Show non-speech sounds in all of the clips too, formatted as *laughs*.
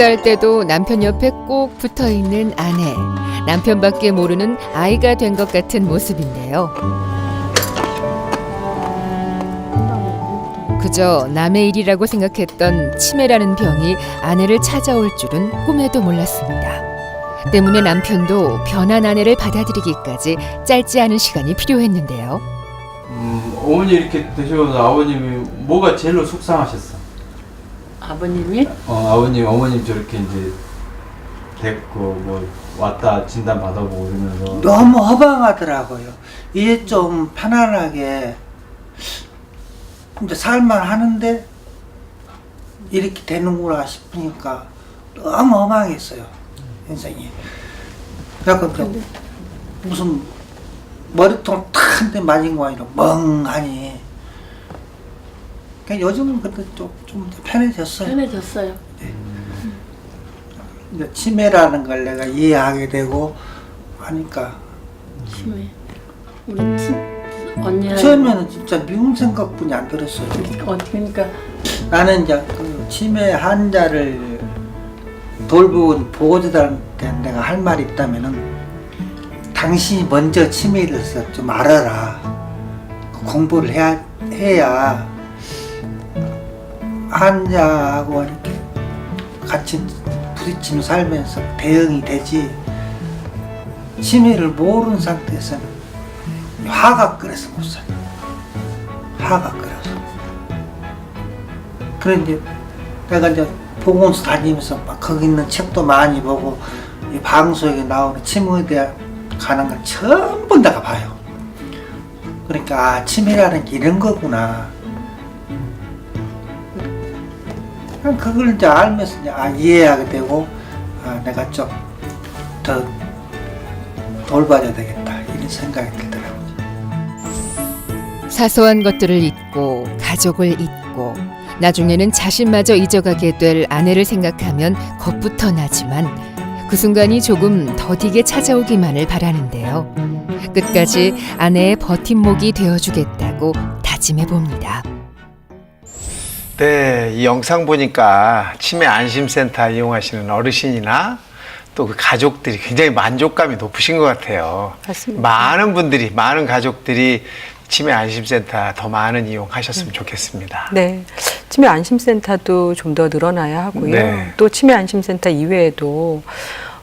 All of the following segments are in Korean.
식사할 때도 남편 옆에 꼭 붙어 있는 아내. 남편밖에 모르는 아이가 된 것 같은 모습인데요. 그저 남의 일이라고 생각했던 치매라는 병이 아내를 찾아올 줄은 꿈에도 몰랐습니다. 때문에 남편도 변한 아내를 받아들이기까지 짧지 않은 시간이 필요했는데요. 음, 어머니 이렇게 드시면서 아버님이 뭐가 제일로 속상하셨어? 아버님이 어, 아버님, 어머님 저렇게 이제 됐고 뭐 왔다 진단 받아보고 이러면서 너무 허방하더라고요. 이제 좀 편안하게 이제 살만 하는데 이렇게 되는구나 싶으니까 너무 허망했어요. 인생이. 그래갖고 이제 무슨 머리통 탁한대 맞은 거 아니라 멍하니. 그러니까 요즘은 그래도 좀, 좀 편해졌어요. 편해졌어요. 이제 치매라는 걸 내가 이해하게 되고 하니까 심해. 우리 친 언니랑 처음에는 진짜 미운 생각뿐이 안 들었어요. 어, 그러니까 나는 이제 그 치매 환자를 돌보는 보호자들한테 내가 할 말이 있다면은 당신이 먼저 치매에 대해서 좀 알아라. 그 공부를 해야 해야 환자하고 이렇게 같이 부딪히며 살면서 대응이 되지. 치매를 모르는 상태에서는 화가 끓여서 못 살아. 화가 끓여서. 이제 내가 이제 보건소 다니면서 막 거기 있는 책도 많이 보고 이 방송에 나오는 치매에 대한 가는 걸 전부 내가 봐요. 그러니까 아, 치매라는 게 이런 거구나. 그냥 그걸 이제 알면서 이제 아, 이해하게 되고 아, 내가 좀 더 돌봐줘야 되겠다 이런 생각이 들더라고요. 사소한 것들을 잊고 가족을 잊고 나중에는 자신마저 잊어가게 될 아내를 생각하면 겁부터 나지만 그 순간이 조금 더디게 찾아오기만을 바라는데요. 끝까지 아내의 버팀목이 되어주겠다고 다짐해 봅니다. 네, 이 영상 보니까 치매 안심센터 이용하시는 어르신이나 또 그 가족들이 굉장히 만족감이 높으신 것 같아요. 맞습니다. 많은 분들이, 많은 가족들이 치매 안심센터 더 많은 이용하셨으면 좋겠습니다. 네. 치매 안심센터도 좀 더 늘어나야 하고요. 네. 또 치매 안심센터 이외에도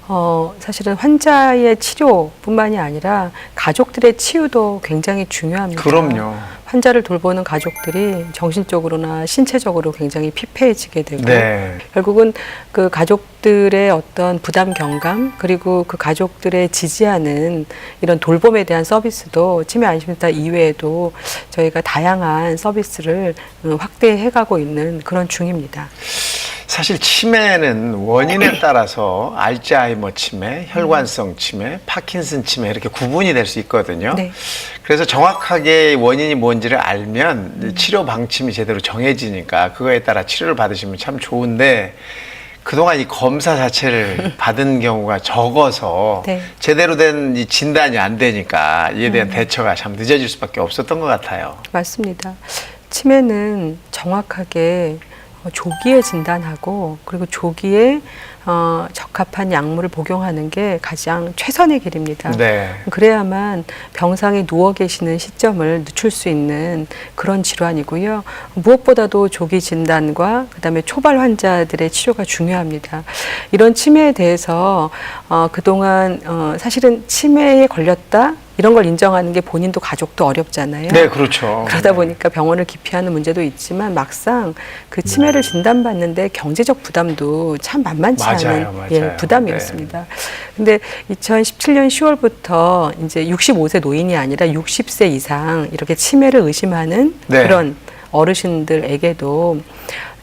어, 사실은 환자의 치료뿐만이 아니라 가족들의 치유도 굉장히 중요합니다. 그럼요. 환자를 돌보는 가족들이 정신적으로나 신체적으로 굉장히 피폐해지게 되고 네. 결국은 그 가족들의 어떤 부담 경감 그리고 그 가족들의 지지하는 이런 돌봄에 대한 서비스도 치매 안심센터 이외에도 저희가 다양한 서비스를 음, 확대해가고 있는 그런 중입니다. 사실 치매는 원인에 따라서 알츠하이머 치매, 혈관성 치매, 파킨슨 치매 이렇게 구분이 될 수 있거든요. 네. 그래서 정확하게 원인이 뭔지를 알면 치료 방침이 제대로 정해지니까 그거에 따라 치료를 받으시면 참 좋은데 그동안 이 검사 자체를 *laughs* 받은 경우가 적어서 네. 제대로 된 이 진단이 안 되니까 이에 대한 대처가 참 늦어질 수밖에 없었던 것 같아요. 맞습니다. 치매는 정확하게 어, 조기에 진단하고 그리고 조기에 어, 적합한 약물을 복용하는 게 가장 최선의 길입니다. 네. 그래야만 병상에 누워 계시는 시점을 늦출 수 있는 그런 질환이고요. 무엇보다도 조기 진단과 그다음에 초발 환자들의 치료가 중요합니다. 이런 치매에 대해서 어, 그동안 어, 사실은 치매에 걸렸다 이런 걸 인정하는 게 본인도 가족도 어렵잖아요. 네, 그렇죠. 그러다 보니까 병원을 기피하는 문제도 있지만 막상 그 치매를 진단받는데 경제적 부담도 참 만만치 맞아요, 않은 맞아요. 예, 부담이었습니다. 근데 2017년 10월부터 이제 65세 노인이 아니라 60세 이상 이렇게 치매를 의심하는 네. 그런 어르신들에게도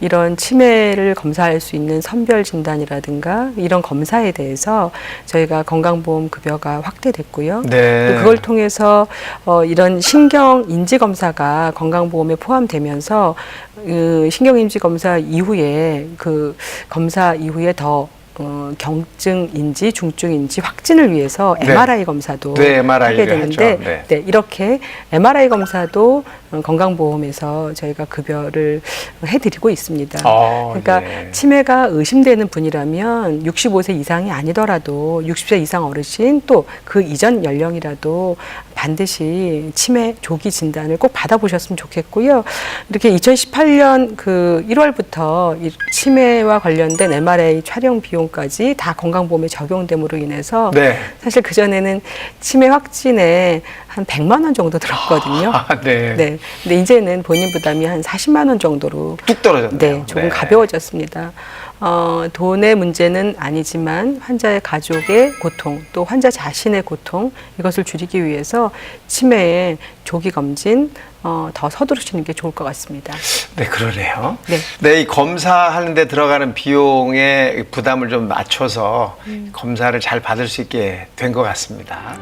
이런 치매를 검사할 수 있는 선별 진단이라든가 이런 검사에 대해서 저희가 건강보험 급여가 확대됐고요. 네. 또 그걸 통해서 어, 이런 신경 인지 검사가 건강보험에 포함되면서 그 신경 인지 검사 이후에 그 검사 이후에 더 어, 경증인지 중증인지 확진을 위해서 네. MRI 검사도 네, MRI 를 하게 되는데. 네. 네, 이렇게 MRI 검사도 어, 건강보험에서 저희가 급여를 해드리고 있습니다. 어, 그러니까 예. 치매가 의심되는 분이라면 65세 이상이 아니더라도 60세 이상 어르신 또 그 이전 연령이라도 반드시 치매 조기 진단을 꼭 받아보셨으면 좋겠고요. 이렇게 2018년 그 1월부터 이 치매와 관련된 MRI 촬영 비용까지 다 건강보험에 적용됨으로 인해서 네. 사실 그 전에는 치매 확진에 한 100만 원 정도 들었거든요. 아, 네. 네. 근데 이제는 본인 부담이 한 40만 원 정도로 뚝 떨어졌네요. 네, 조금 네. 가벼워졌습니다. 어, 돈의 문제는 아니지만 환자의 가족의 고통, 또 환자 자신의 고통 이것을 줄이기 위해서 치매의 조기 검진 어, 더 서두르시는 게 좋을 것 같습니다. 네, 그러네요. 네. 네, 이 검사하는데 들어가는 비용의 부담을 좀 낮춰서 검사를 잘 받을 수 있게 된 것 같습니다.